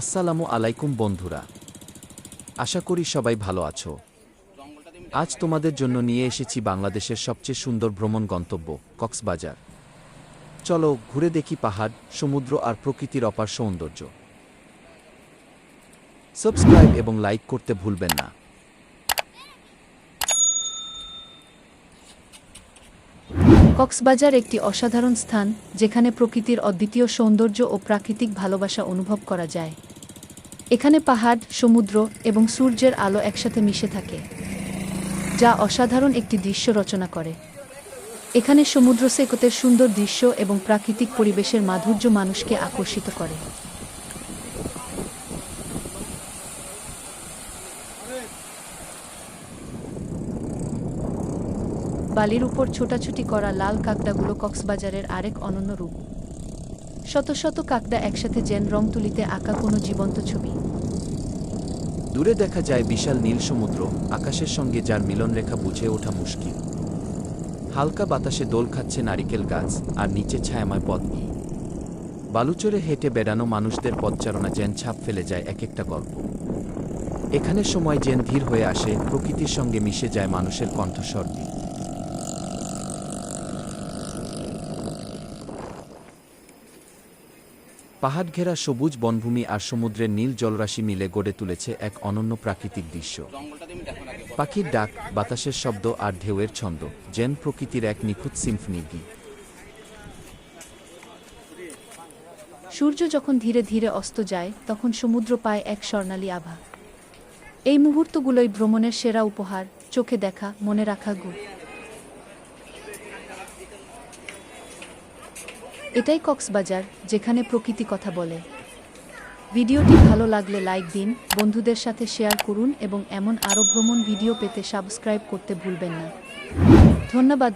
আসসালামু আলাইকুম বন্ধুরা। আশা করি সবাই ভালো আছো। আজ তোমাদের জন্য নিয়ে এসেছি বাংলাদেশের সবচেয়ে সুন্দর ভ্রমণ গন্তব্য, কক্সবাজার। চলো ঘুরে দেখি পাহাড়, সমুদ্র আর প্রকৃতির অপার সৌন্দর্য। সাবস্ক্রাইব এবং লাইক করতে ভুলবেন না। কক্সবাজার একটি অসাধারণ স্থান, যেখানে প্রকৃতির অদ্বিতীয় সৌন্দর্য ও প্রাকৃতিক ভালোবাসা অনুভব করা যায়। এখানে পাহাড়, সমুদ্র এবং সূর্যের আলো একসাথে মিশে থাকে, যা অসাধারণ একটি দৃশ্য রচনা করে। এখানে সমুদ্র সৈকতের সুন্দর দৃশ্য এবং প্রাকৃতিক পরিবেশের মাধুর্য মানুষকে আকর্ষিত করে। বালির উপর ছোটাছুটি করা লাল কাকড়াগুলো কক্সবাজারের আরেক অনন্য রূপ। শত শত কাকড়া একসাথে জেন রং তুলিতে আঁকা কোনো জীবন্ত ছবি। দূরে দেখা যায় বিশাল নীল সমুদ্র, আকাশের সঙ্গে যার মিলনরেখা বুঝে ওঠা মুশকিল। হালকা বাতাসে দোল খাচ্ছে নারিকেল গাছ আর নিচে ছায়াময় পথ। বালুচরে হেঁটে বেড়ানো মানুষদের পদচারণা যেন ছাপ ফেলে যায় এক একটা গল্প। এখানে সময় যেন ধীর হয়ে আসে, প্রকৃতির সঙ্গে মিশে যায় মানুষের কণ্ঠস্বর। দিয়ে। পাহাড় ঘেরা সবুজ বনভূমি আর সমুদ্রের নীল জলরাশি মিলে গড়ে তুলেছে এক অনন্য প্রাকৃতিক দৃশ্য। পাখির ডাক, বাতাসের শব্দ আর ঢেউয়ের ছন্দ, যেন প্রকৃতির এক নিখুঁত সিম্ফনি গীত সূর্য যখন ধীরে ধীরে অস্ত যায়, তখন সমুদ্র পায় এক স্বর্ণালী আভা। এই মুহূর্তগুলোই ভ্রমণের সেরা উপহার, চোখে দেখা, মনে রাখা গুণ এটাই কক্সবাজার, যেখানে প্রকৃতি কথা বলে। ভিডিওটি ভালো লাগলে লাইক দিন, বন্ধুদের সাথে শেয়ার করুন এবং এমন আরও ভ্রমণ ভিডিও পেতে সাবস্ক্রাইব করতে ভুলবেন না। ধন্যবাদ।